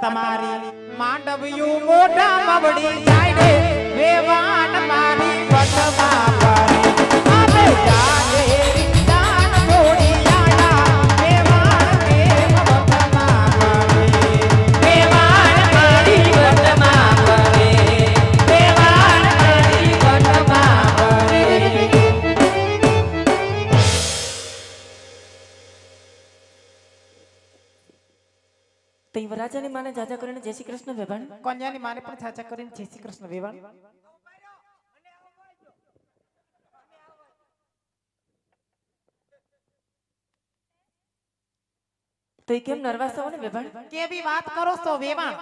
તમારી માંડવ્યું મોઢા મવડી જાય રે વેવાન મારી વટમાં તો યુવરાજાની માને જાજા કરીને જય શ્રી કૃષ્ણ વેવાણ કન્યાની માને પણ જાજા કરીને જય શ્રી કૃષ્ણ વેવાન તો એ કેમ નર્વસ થવો ને વેવાણ બી વાત કરો તો વેવાણ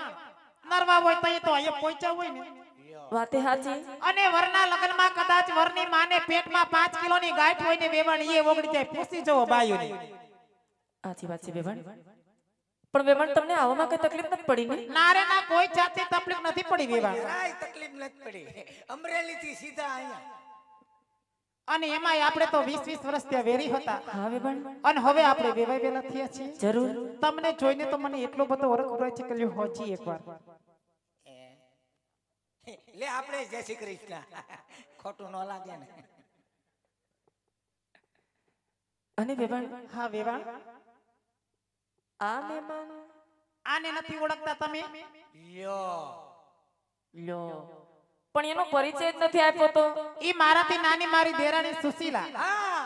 નર્વા હોય તો એ તો અહીંયા પહોંચ્યા હોય ને વાતે હાચી અને વરના લગ્નમાં કદાચ વરની માને પેટમાં પાંચ કિલોની ગાંઠ હોય ને વેવાણ એ ઓગળી જાય પૂછી જવો બાયુને આથી વાત છે વેવાણ પણ વેમણ તમને આવવામાં કઈ તકલીફ નથી પડી ને? નારે ના કોઈ જાતની તકલીફ નથી પડી વેવા જરાય તકલીફ નથી પડી. અમરેલી થી સીધા અહીંયા. અને એમાંય આપણે તો 20 20 વર્ષ ત્યાં વેરી હતા. હા વેવાણ. અને હવે આપણે વેવાય વેલા થયા છીએ. જરૂર. તમને જોઈને તો મને એટલો બધો ઓરખ ઉભરાય છે કે લ્યો હોજી એકવાર. લે આપણે જય શ્રી કૃષ્ણ. ખોટું ન લાગે ને. અને વેવાણ? હા વેવાણ. આ મહેમાન આને નથી ઓળખતા તમે? યો. લ્યો પણ એનો પરિચય જ નથી આપ્યો તો. ઈ મારાથી નાની મારી દેરાણી સુશીલા. હા.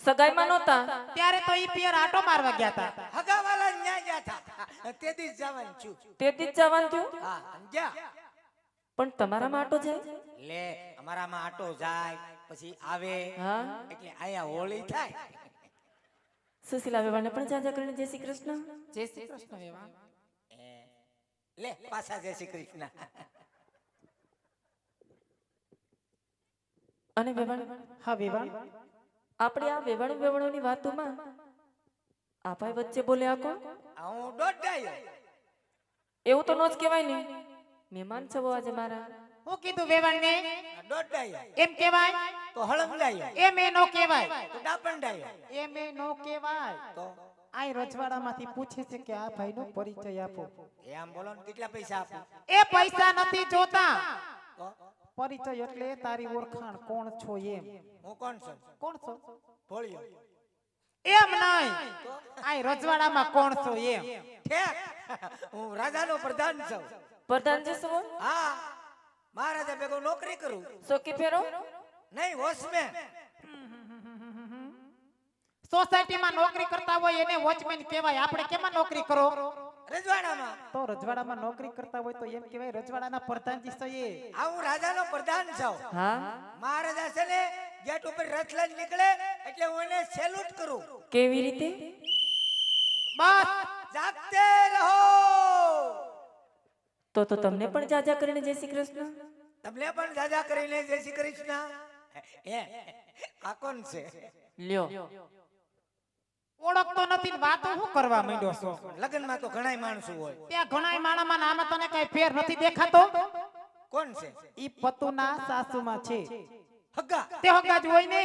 સગાઈમાં નહોતા? ત્યારે તો ઈ પિયર આટો મારવા ગયા હતા હગાવાલા ન્યા ગયા હતા તેથી જવાન છું. તેથી જવાન છું હા ગયા પણ તમારા આટો છે લે અમારામાં આટો જાય પછી આવે. હા. એટલે અહીંયા હોળી થાય. સુશીલા વેવાણને પણ જાજા કરીને જય શ્રી કૃષ્ણ જય શ્રી કૃષ્ણ વેવાણ લે પાછા જય શ્રી કૃષ્ણ અને વેવાણ હા વેવાણ આપણે આ વેવાણ વેવાણોની વાતોમાં આપાય વચ્ચે બોલ્યા કોણ આ હું દોડાયો એવું તો નો જ કહેવાય ને મહેમાન છો આજે મારા હું કીધું વેવણ ને એમ કેવાય તો હળંગડાયો. એમ એ નો કહેવાય. તો ડાપંડાયો. એમ એ નો કેવાય તો? આય રજવાડામાંથી પૂછે છે કે આ ભાઈનો પરિચય આપો. એ આમ બોલો ને કેટલા પૈસા આપો? એ પૈસા નથી જોતા. પરિચય એટલે તારી ઓળખાણ. કોણ છો એમ? હું કોણ છું? કોણ છો? ભોળિયો. એમ નહીં. આય રજવાડામાં કોણ છો એમ? ઠેક. હું રાજાનો પ્રધાન છું. પ્રધાનજી શું? હા. મહારાજા ભેગો નોકરી કરું. સોકી ફેરો? નહીં વોચમેન. સોસાયટીમાં નોકરી કરતા હોય એને વોચમેન કહેવાય. આપણે કેમાં નોકરી કરો? રજવાડામાં. તો રજવાડામાં નોકરી કરતા હોય તો એમ કહેવાય રજવાડાના પ્રધાનજી છે એ આ હું રાજાનો પ્રધાન છું હા? મહારાજા છે ને ગેટ ઉપર રથ લઈને નીકળે એટલે હું એને સેલ્યુટ કરું. કેવી રીતે? બસ. જાગતે રહો. તો તો તમને પણ જાજા કરીને જય શ્રી કૃષ્ણ? તમને પણ જાજા કરીને જય શ્રી કૃષ્ણ? એ આ કોણ છે? લ્યો. ઓળખતો નથી ને વાતો શું કરવા માંડ્યો છો? લગ્નમાં તો ઘણાય માણસો હોય. ત્યાં ઘણાય માણામાં ને આમાં તને કઈ ફેર નથી દેખાતો? કોણ છે? ઈ પતુના સાસુમાં છે. હગા. તે હગા જ હોય ને.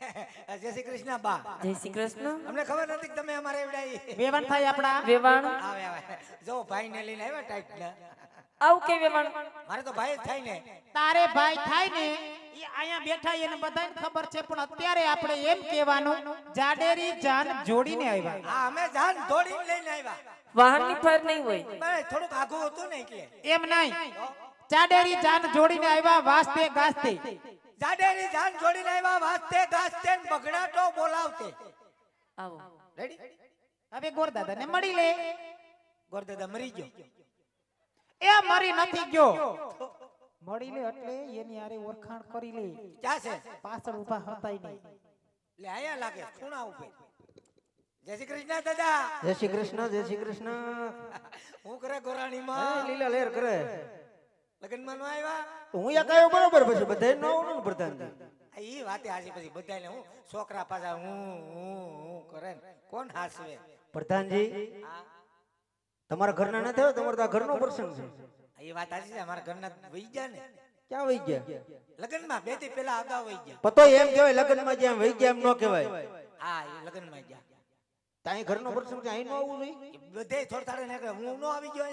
જય શ્રી કૃષ્ણ બા. જય શ્રી કૃષ્ણ. અમને ખબર નથી તમે અમારે એવડાઈ વેવાણ થાય આપડા વેવાણ? આવે આવે. જો ભાઈ ને લઈને આવ્યા ટાઈટ ને આવ કે વેવાણ? મારે તો ભાઈ થાય ને. તારે ભાઈ થાય ને ઈ અહીંયા બેઠા એને બધાને ખબર છે પણ અત્યારે આપણે એમ કહેવાનું જાડેરી જાન જોડીને આવ્યા. હા અમે જાન જોડીને લઈને આવ્યા. વાહનની ફર નહીં હોય. થોડુંક આઘું હતું ને એટલે. એમ નહીં. જાડેરી જાન જોડીને આવ્યા વાસ્તે ગાસ્તે. જાડેરી જાન જોડીને આવ્યા વાસ્તે ગાસ્તે ને બગડાટો બોલાવતે. આવો. રેડી હવે ગોરદાદાને મળી લે. ગોરદાદા મરી ગયો. એ મરી નથી ગયો. મળી લે એટલે એની આરે ઓળખાણ કરી લે. ક્યાં છે? પાછળ ઊભા હતા નહીં. લે આયા લાગે ખૂણા ઉપર જય શ્રી કૃષ્ણ દાદા. જય શ્રી કૃષ્ણ જય શ્રી કૃષ્ણ. હું કરે ગોરાણી હા, માં લીલા લેર કરે. લગનમાં નો આવ્યા? તો હું એક આવ્યો બરોબર પછી? બધા ન આવડું ને પ્રધાનજી આ વાતે હાસી પછી બધાને હું છોકરા પાછા હું હું હું કરે ને. કોણ હાસવે? પ્રધાનજી તમારા ઘરના નથી આવ્યો તમારે તો આ ઘરનો પ્રસંગ છે. એ વાત હાજી છે અમારા ઘરના વહી ગયા ને. ક્યાં વહી ગયા? લગ્નમાં બેથી પેલા અગાઉ વહી ગયા. પતો એમ કહેવાય લગ્નમાં જ્યાં વહી ગયા એમ ન કહેવાય. હા એ લગનમાં ગયા. ત્યાં ઘરનો પ્રસંગ છે અહીં ન આવવું જોઈએ એ બધે થોડ થાડે હું નો આવી ગયો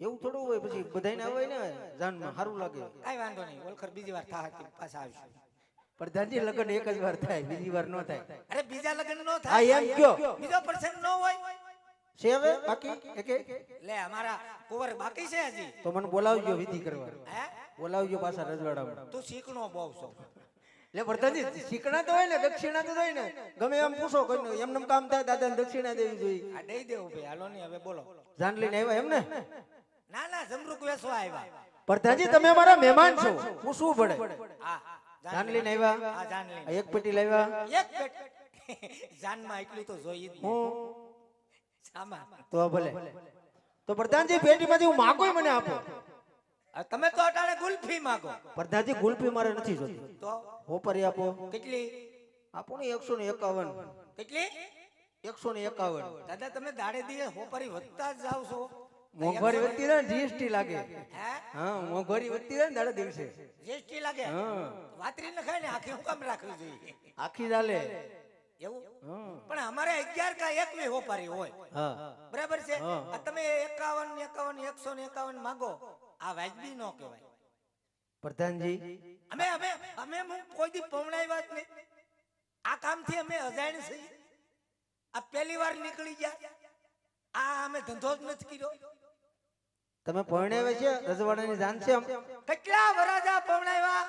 એવું થોડું હોય પછી બધાને આવે ને જાનમાં સારું લાગે. કઈ વાંધો નહીં ઓળખર બીજી વાર થાય પાછા આવીશું. પ્રધાનજી લગ્ન એક જ વાર થાય બીજી વાર નો થાય. અરે બીજા લગ્ન નો થાય. એમ કયો? બીજો પ્રસંગ નો હોય. છે હવે? બાકી? એક લે અમારા કુંવર બાકી છે હજી. તો મને બોલાવજો વિધિ કરવા. હે? બોલાવજો પાછા રજવાડામાં. તું શીખનો બહુ છો એટલે પ્રધાનજી શીખણા તો હોય ને દક્ષિણા તો હોય ને. ગમે એમ પૂછો કોઈ એમને કામ થાય દાદાને દક્ષિણા દેવી જોઈએ. આ દઈ દેવું ભાઈ હાલો નહીં હવે બોલો. જાન લઈને આવ્યા એમ ને ના ના જમરૂક વેસવા આવ્યા. પ્રધાનજી તમે અમારા મહેમાન છો. હા જાન લઈને આવ્યા હા જાન લઈને એક પેટી લાવ્યા એક પેટી. જાનમાં એટલી તો જોઈએ જ હું? તો ભલે. તો પ્રધાનજી પેટીમાંથી હું માગો મને આપો. તમે તો અટાણે ગુલ્ફી માગો. પ્રધાનજી ગુલ્ફી મારે નથી જોતી. તો? હોપરી આપો? કેટલી? આપો ને એકસો ને એકાવન. કેટલી? એકસો ને એકાવન. દાદા તમે દાડે દીએ હોપરી વધતા જ જાવ છો. મોંઘવારી વધતી રહે જીએસટી લાગે. હા? મોંઘવારી વધતી રહે દાડા દિવસે. જીએસટી લાગે? હા. વાતરી ન ખાય ને આખી હું કામ રાખવી જોઈએ? આખી ચાલે એવું? પણ અમારે અગિયાર કા એકવી હોપારી હોય. બરાબર છે? તમે એકાવન એકાવન એકસો ને એકાવન માગો આ વાજબી નો કહેવાય. પ્રધાનજી. અમે અમે અમે હું કોઈ દી પમણાવ્યા વાત નહીં. આ કામથી અમે અજાણ છીએ. આ પહેલી વાર નીકળી ગયા. આ અમે ધંધો જ નથી કર્યો. તમે પરણ્યા છે રજવાડાની જાન છે કેટલા વરાજા પમણાવ્યા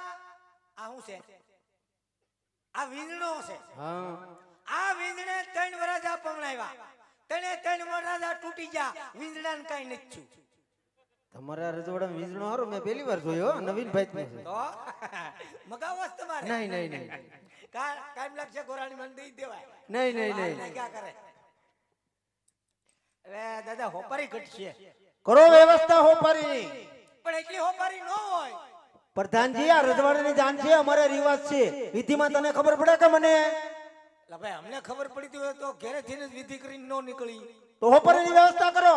આ શું છે? આ વીંદણો છે. હા. આ વીંદણે ત્રણ વરાજા પમણાવ્યા ત્રણે ત્રણ વરાજા તૂટી ગયા. વીંદણાને કાઈ નથી થયું. તમારા રજવાડા વીજળો હારો? મેં પહેલી વાર જોયો હો, નવીન ભાઈ છે. તો? મગાવો તમારે. નહીં નહીં નહીં કા- કાયમ લાગશે ગોરાણી મને દઈ દેવાય. નહીં નહીં નહીં. ક્યાં કરે. હવે દાદા હોપારી ઘટશે. કરો વ્યવસ્થા હોપારી પણ એટલી હોપારી ન હોય. પ્રધાનજી આ રજવાડાની જાન છે અમારે રિવાજ છે. વિધિમાં તને ખબર પડે કે મને? લા ભાઈ અમને ખબર પડી હોય તો ઘેરેથી જ વિધિ કરીને ન નીકળી. તો હોપારીની વ્યવસ્થા કરો.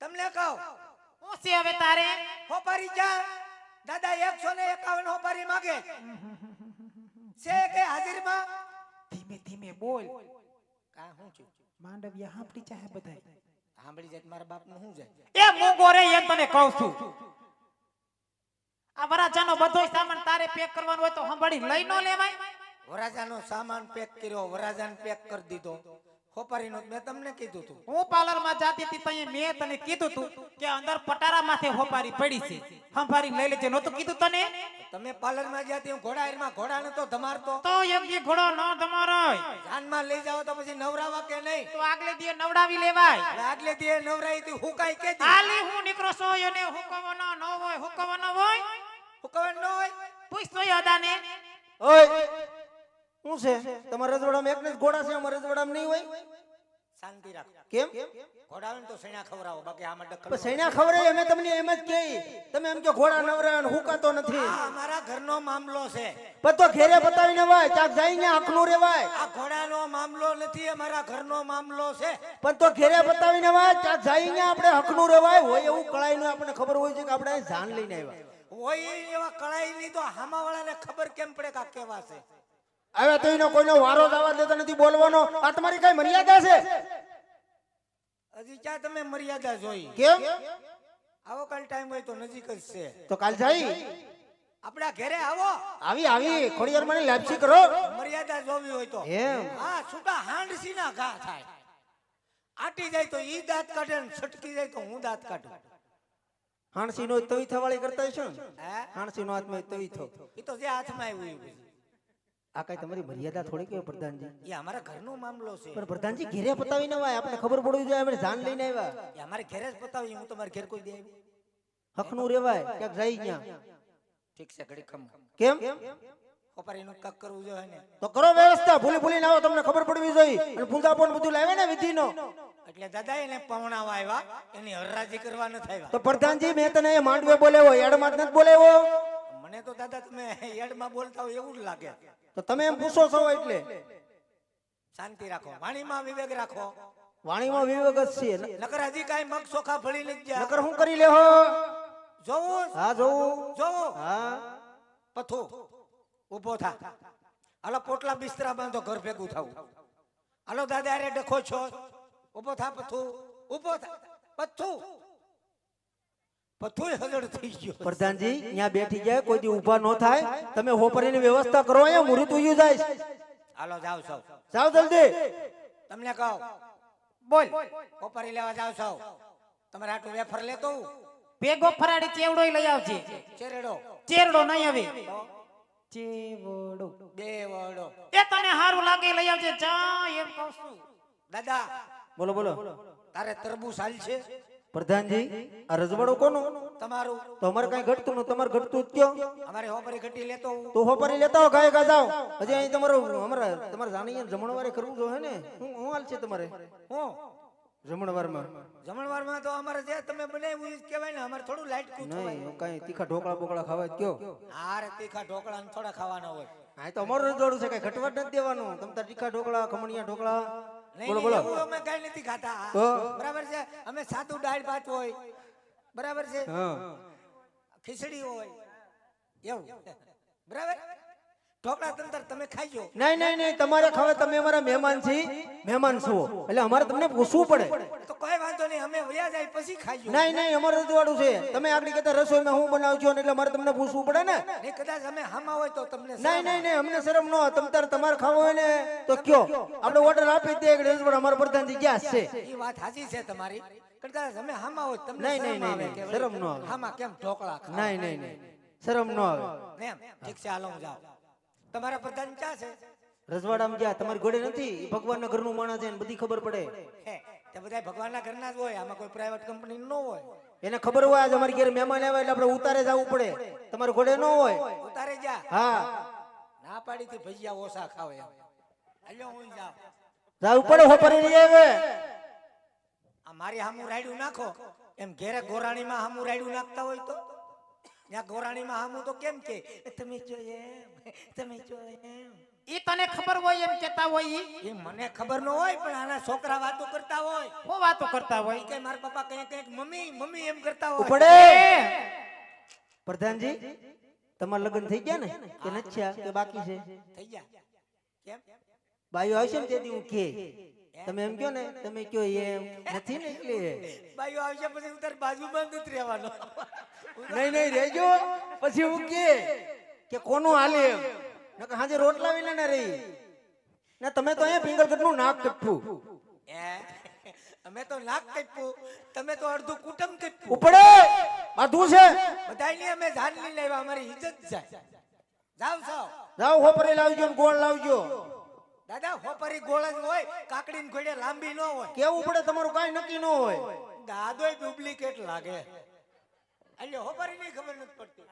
તમને કહો. હું છે હવે તારે? હોપારી જા. દાદા એકસો ને એકાવન હોપારી માગે. છે કે હાજરીમાં? ધીમે ધીમે બોલ. કા હું છું? માંડવિયા હાંપડી ચાહે બધાય. સાંભળી જાય મારા બાપનું શું જાય? એ મૂંગો રે એમ તને કહું છું. આ વરાજાનો બધોય સામાન તારે પેક કરવાનો હોય તો સાંભળી લઈ ન લેવાય. વરાજાનો સામાન પેક કર્યો વરાજાને પેક કરી દીધો. હોપારીનો મેં તમને કીધું તું. હું પાર્લરમાં જાતી હતી તઈ મેં તને કીધું તું કે અંદર પટારા માથે હોપારી પડી છે. સંભાળી લઈ લેજે. નહોતું કીધું તને? તમે પાર્લરમાં જાતી હું ઘોડા હારમાં ઘોડા નતો ધમારતો. તો એમ કે ઘોડો ન ધમારાય જાનમાં લઈ જાઓ તો પછી નવરાવા કે નહીં? તો આગલે દી નવડાવી લેવાય. આગલે દીએ નવરાઈ હતી હુકાઈ કે આલી હું નીકળો છો એને હુકવવાનો ન હોય હુકવવાનો હોય? હુકવણ ન હોય? પૂછ તો અદાને. ઓય શું છે? તમારા રજવાડામાં એકને જ ઘોડા છે અમારા રજવાડામાં નહીં હોય? શાંતિ રાખ. કેમ? ઘોડાને તો સૈણા ખવરાવો બાકી આમાં પણ ડખલ સૈના ખવરે અમે તમને એમ જ કહી તમે એમ કે ઘોડા નવરા અને હુકાતો નથી. આ અમારા ઘરનો મામલો છે. પતો ઘેરે બતાવીને વાય ચાક જઈને આંખનું રેવાય. આ ઘોડાનો મામલો નથી અમારા ઘરનો મામલો છે. પણ તો ઘેરે બતાવીને વાય ચાક જઈને આપણે હકનું રેવાય. હોય એવું કળાઈનું આપણને ખબર હોય છે કે આપણે જાન લઈને આવ્યા. હોય એવા કળાઈ નહીં તો હામાવાળાને ખબર કેમ પડે કે આ કેવા છે? હવે તો એનો કોઈનો વારો જવા દેતો નથી બોલવાનો. આ તમારી કઈ મર્યાદા છે? હજી ક્યાં તમે મર્યાદા જોઈ? કેમ? આવો કાલ ટાઈમ હોય તો નજીક જ છે. તો કાલ જાય? આપણા ઘરે આવો. આવી આવી. ખોડિયાર મને લાપસી કરો. મર્યાદા જોવી હોય તો. એમ. હા છૂટા હાંડસી ના ઘા થાય. આટી જાય તો ઈ દાંત કાઢે ને છટકી જાય તો હું દાંત કાઢું. હાણસી નો તવી થવાળી કરતા છે હાણસી નો હાથમાં તવી થો એ તો જે હાથમાં આવ્યું. આ કઈ તમારી મર્યાદા થોડી કેવી પ્રધાનજી? એ અમારા ઘરનો મામલો છે. પણ પ્રધાનજી ઘેરે પતાવીને આવ્યા આપણે ખબર પડવી જોઈએ આપણે જાન લઈને આવ્યા. એ અમારે ઘેરે જ પતાવી હું તમારે ઘેર કોઈ દે આવી હકનું રેવાય ક્યાંક જાય ત્યાં. ઠીક છે ઘડી ખમ કેમ? ખોપારીનું કાક કરવું જોઈએ ને. તો કરો વ્યવસ્થા ભૂલી ભૂલીને આવો તમને ખબર પડવી જોઈએ. અને ને બધું લાવે ને વિધિનો? એટલે દાદા એને પવણાવા આવ્યા એની હરરાજી કરવા ન થાય તો પ્રધાનજી મેં તને એ માંડવે બોલેવો એડમાં જ નથી બોલેવો મને તો દાદા તમે એડમાં બોલતા હોય એવું જ લાગે. તો તમે એમ પૂછો છો એટલે. શાંતિ રાખો વાણીમાં વિવેક રાખો. વાણીમાં વિવેક જ છે. નકર હજી કાંઈ મગ ચોખા ફળી લઈ ગયા. નકર હું કરી લેહો? જોવું. હા જોવું. જોવું. હા. પથું ઊભો થા. હાલો પોટલા બિસ્તરા બાંધો ઘર ભેગું થવું હાલો દાદા અરે ડખો છો. ઊભો થા પથુ ઊભો થા. પથું પથું હજળ થઈ ગયો. પ્રધાનજી ત્યાં બેઠી જાય કોઈ દી ઊભા ન થાય. તમે હોપરીની વ્યવસ્થા કરો અહીંયા મુહૂર્ત ઉયું જાય હાલો જાવ સૌ. જાઓ જલ્દી. તમને કહો. બોલ. હોપરી લેવા જાવ સૌ. તમારે આટલું વેફર લેતો હું. ભેગો ફરાડી ચેવડો લઈ આવજે. ચેરડો. ચેરડો નહીં આવે. ચેવડો. બેવડો એ તને સારું લાગે લઈ આવજે. જા એમ કહું છું. દાદા. બોલો બોલો. તારે તરબૂચ હાલ છે? પ્રધાનજી આ રજવાડો કોનો? તમારું. તો અમારે કઈ ઘટતું નું તમારે ઘટતું જ કયો? અમારે હોપરી ઘટી લેતો તો હોપરી લેતા હો ગાય ગા જાઓ. હજી અહીં તમારું અમારે તમારે જાણીએ જમણવારે કરવું જોઈએ ને? હું હું હાલ છે તમારે? હું? જમણવારમાં. જમણવારમાં તો અમારે જે તમે બનાવ્યું ઈ કહેવાય ને અમારે થોડું લાઈટ નહીં કઈ તીખા ઢોકળા બોકળા ખાવા જ કયો? તીખા ઢોકળા ને થોડા ખાવાના હોય. આ તો અમારું રજવાડું છે કઈ ઘટવા નથી દેવાનું. તમ તીખા ઢોકળા ખમણિયા ઢોકળા બોલો બોલો. અમે કઈ નથી ખાતા. બરાબર છે? અમે સાદું દાળ ભાત હોય. બરાબર છે? ખીચડી હોય. એવું. બરાબર? ઢોકળા તંતર તમે ખાઈજો. નહીં નહીં નહીં તમારે ખાવે તમે અમારા મહેમાન છી મહેમાન છો. એટલે અમારે તમને પૂછવું પડે. તો કોઈ વાંધો નહીં અમે વયા જાય પછી ખાઈજો. નહીં નહીં અમારું રજવાડું છે. તમે આગળ કહેતા રસોઈમાં હું બનાવું છું એટલે અમારે તમને પૂછવું પડે ને. નહીં કદાચ અમે હામા હોય તો તમને નહીં નહીં નહીં અમને શરમ ન તમ તાર તમારે ખાવું હોય ને તો કયો. આપણે ઓર્ડર આપી દે એક રજવાડ અમારા પ્રધાનજી ક્યાં છે. એ વાત સાચી છે તમારી. કદાચ અમે હામા હોય તમને નહીં, નહીં, શરમ ન હામા કેમ ઢોકળા નહીં નહીં નહીં શરમ ન આવે. ઠીક છે હાલો હું જાઉં. તમારા પ્રધાન ક્યાં છે? રજવાડામાં ગયા તમારી ઘોડે નથી એ ભગવાનના ઘરનું માણસ છે ને બધી ખબર પડે. હે તે બધા ભગવાનના ઘરના જ હોય આમાં કોઈ પ્રાઇવેટ કંપની ન હોય. એને ખબર હોય આજ અમારી ઘરે મહેમાન આવ્યા એટલે આપણે ઉતારે જવું પડે. તમારે ઘોડે ન હોય. ઉતારે જા. હા. ના પાડી થી ભજીયા ઓછા ખાવે હાલ્યો હું જાવ જાવું પડે હોપરી નહીં આવે. આ મારી હામું રાયડું નાખો. એમ ઘેરે ગોરાણીમાં હામું રાયડું નાખતા હોય તો? ત્યાં ગોરાણીમાં હામું તો કેમ કે? તમે જો એમ તમે જો એમ. ઈ તને ખબર હોય એમ કેતા હોય ઈ? મને ખબર ન હોય પણ આના છોકરા વાતો કરતા હોય. હું વાતો કરતા હોય? કે મારા પપ્પા કઈ કંઈક મમ્મી મમ્મી એમ કરતા હોય. પડે પ્રધાનજી તમારા લગ્ન થઈ ગયા ને? કે નથી કે બાકી છે? થઈ ગયા. કેમ? બાઈઓ આવશે ને તેથી હું કે? તમે એમ કયો ને તમે કયો એમ નથી ને એટલે બાઈઓ આવશે પછી ઉતાર બાજુ બંધ નથી રહેવાનો. નહીં નહીં રહેજો. પછી હું કે કે કોનું હાલે એમ? નકર હાજે રોટલા વિના ના રહી. ના તમે તો અહીંયા પિંગલગઢનું નાક કટફું. અમે તો નાક કાપ્યું તમે તો અડધું કુટુંબ કાપ્યું ઉપડે! બાધું છે. બધાયની અમે જાન લઈ લેવા અમારી ઇજ્જત જાય. જાવ સાવ. જાવ હોપરે લાવજો ને ગોળ લાવજો. દાદા હોપરી ગોળ જ હોય કાકડી ને ઘોડે લાંબી ન હોય. કેવું પડે તમારું કાઈ નક્કી ન હોય? દાદો ડુપ્લિકેટ લાગે. એટલે હોપરી ની ખબર નથી પડતી.